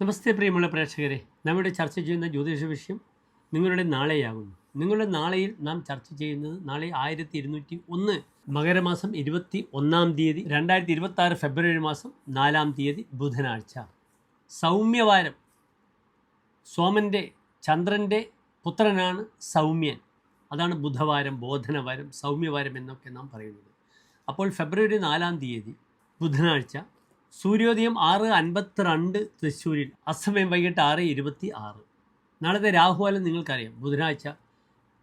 നമസ്തേ പ്രിയമുള്ള പ്രേക്ഷകരെ. നമ്മുടെ ചർച്ച ചെയ്യുന്ന ജ്യോതിഷ വിഷയം നിങ്ങളുടെ നാളെയാകുന്നു. നിങ്ങളുടെ നാളെയിൽ നാം ചർച്ച ചെയ്യുന്നത് നാളെ ആയിരത്തി ഇരുന്നൂറ്റി ഒന്ന് മകരമാസം ഇരുപത്തി ഒന്നാം തീയതി രണ്ടായിരത്തി ഇരുപത്തി ആറ് ഫെബ്രുവരി മാസം നാലാം തീയതി ബുധനാഴ്ച. സൗമ്യവാരം. സോമന്റെ ചന്ദ്രന്റെ പുത്രനാണ് സൗമ്യൻ. അതാണ് ബുധവാരം ബോധനവാരം സൗമ്യവാരം എന്നൊക്കെ നാം പറയുന്നത്. അപ്പോൾ ഫെബ്രുവരി നാലാം തീയതി ബുധനാഴ്ച സൂര്യോദയം ആറ് അൻപത്തിരണ്ട് തൃശ്ശൂരിൽ അസമയം വൈകിട്ട് ആറ് ഇരുപത്തി ആറ് നാളത്തെ രാഹുകാലം നിങ്ങൾക്കറിയാം. ബുധനാഴ്ച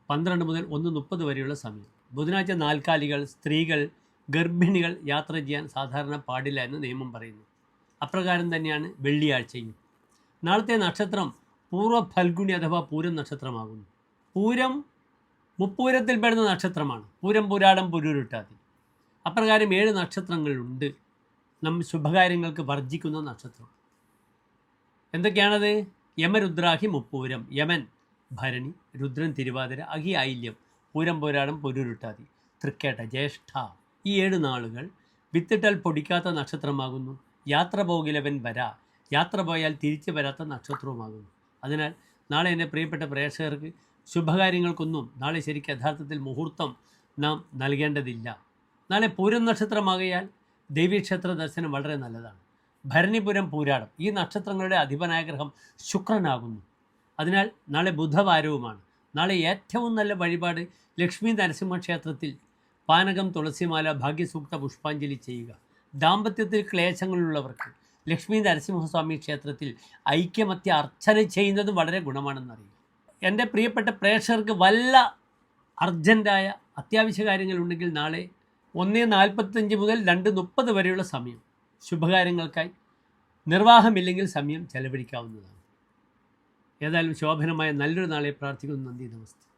പന്ത്രണ്ട് മുതൽ ഒന്ന് മുപ്പത് വരെയുള്ള സമയം. ബുധനാഴ്ച നാൽക്കാലികൾ സ്ത്രീകൾ ഗർഭിണികൾ യാത്ര ചെയ്യാൻ സാധാരണ പാടില്ല എന്ന് നിയമം പറയുന്നു. അപ്രകാരം തന്നെയാണ് വെള്ളിയാഴ്ചയും. നാളത്തെ നക്ഷത്രം പൂർവ ഫൽഗുണി അഥവാ പൂരം നക്ഷത്രമാകുന്നു. പൂരം മുപ്പൂരത്തിൽപ്പെടുന്ന നക്ഷത്രമാണ്. പൂരം പുരാടം പുരൂരുട്ടാതി. അപ്രകാരം ഏഴ് നക്ഷത്രങ്ങളുണ്ട്. നമ്മൾ ശുഭകാര്യങ്ങൾക്ക് വർജിക്കുന്ന നക്ഷത്രം. എന്തൊക്കെയാണത്? യമരുദ്രാഹി മുപ്പൂരം. യമൻ ഭരണി രുദ്രൻ തിരുവാതിര അഹി ഐല്യം പൂരം പോരാടം പൊരുരുട്ടാതി തൃക്കേട്ട ജ്യേഷ്ഠ. ഈ ഏഴ് നാളുകൾ വിത്തിട്ടാൽ പൊടിക്കാത്ത നക്ഷത്രമാകുന്നു. യാത്ര പോകിലവൻ വരാ. യാത്ര പോയാൽ തിരിച്ചു വരാത്ത നക്ഷത്രവുമാകുന്നു. അതിനാൽ നാളെ എന്റെ പ്രിയപ്പെട്ട പ്രേക്ഷകർക്ക് ശുഭകാര്യങ്ങൾക്കൊന്നും നാളെ ശരിക്കും യഥാർത്ഥത്തിൽ മുഹൂർത്തം നാം നൽകേണ്ടതില്ല. നാളെ പൂരം നക്ഷത്രമാകയാൽ ദേവീക്ഷേത്ര ദർശനം വളരെ നല്ലതാണ്. ഭരണിപുരം പൂരാടം ഈ നക്ഷത്രങ്ങളുടെ അധിപനായ ഗ്രഹം ശുക്രനാകുന്നു. അതിനാൽ നാളെ ബുധവാരവുമാണ്. നാളെ ഏറ്റവും നല്ല വഴിപാട് ലക്ഷ്മി നരസിംഹ ക്ഷേത്രത്തിൽ പാനകം തുളസിമാല ഭാഗ്യസൂക്ത പുഷ്പാഞ്ജലി ചെയ്യുക. ദാമ്പത്യത്തിൽ ക്ലേശങ്ങളുള്ളവർക്ക് ലക്ഷ്മി നരസിംഹസ്വാമി ക്ഷേത്രത്തിൽ ഐക്യമത്യ അർച്ചന ചെയ്യുന്നതും വളരെ ഗുണമാണെന്നറിയുക. എന്റെ പ്രിയപ്പെട്ട പ്രേക്ഷകർക്ക് വല്ല അർജന്റായ അത്യാവശ്യ കാര്യങ്ങളുണ്ടെങ്കിൽ നാളെ ഒന്ന് നാൽപ്പത്തഞ്ച് മുതൽ രണ്ട് മുപ്പത് വരെയുള്ള സമയം. ശുഭകാര്യങ്ങൾക്കായി. നിർവാഹമില്ലെങ്കിൽ സമയം ചെലവഴിക്കാവുന്നതാണ്. ഏതായാലും ശോഭനമായ നല്ലൊരു നാളെ പ്രാർത്ഥിക്കുന്നു. നന്ദി നമസ്തേ.